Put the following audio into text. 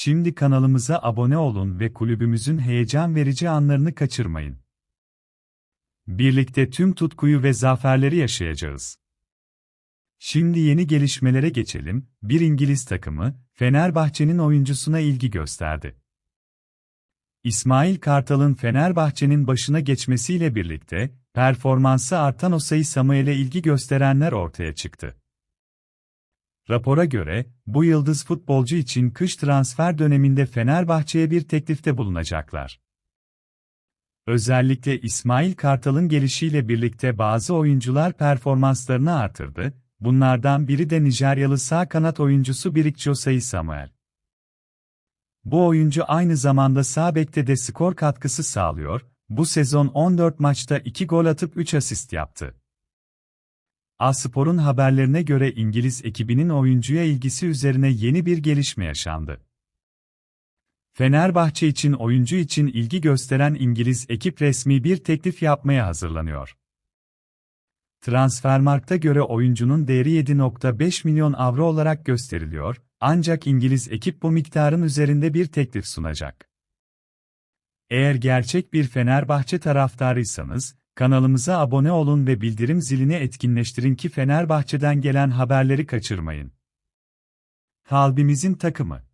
Şimdi kanalımıza abone olun ve kulübümüzün heyecan verici anlarını kaçırmayın. Birlikte tüm tutkuyu ve zaferleri yaşayacağız. Şimdi yeni gelişmelere geçelim. Bir İngiliz takımı, Fenerbahçe'nin oyuncusuna ilgi gösterdi. İsmail Kartal'ın Fenerbahçe'nin başına geçmesiyle birlikte, performansı artan Osayi Samuel'e ilgi gösterenler ortaya çıktı. Rapora göre, bu yıldız futbolcu için kış transfer döneminde Fenerbahçe'ye bir teklifte bulunacaklar. Özellikle İsmail Kartal'ın gelişiyle birlikte bazı oyuncular performanslarını artırdı, bunlardan biri de Nijeryalı sağ kanat oyuncusu Birikçi Osayi Samuel. Bu oyuncu aynı zamanda sağ bekte de skor katkısı sağlıyor, bu sezon 14 maçta 2 gol atıp 3 asist yaptı. Aspor'un haberlerine göre İngiliz ekibinin oyuncuya ilgisi üzerine yeni bir gelişme yaşandı. Fenerbahçe için oyuncu için ilgi gösteren İngiliz ekip resmi bir teklif yapmaya hazırlanıyor. Transfermarkt'a göre oyuncunun değeri 7.5 milyon avro olarak gösteriliyor, ancak İngiliz ekip bu miktarın üzerinde bir teklif sunacak. Eğer gerçek bir Fenerbahçe taraftarıysanız, kanalımıza abone olun ve bildirim zilini etkinleştirin ki Fenerbahçe'den gelen haberleri kaçırmayın. Kalbimizin takımı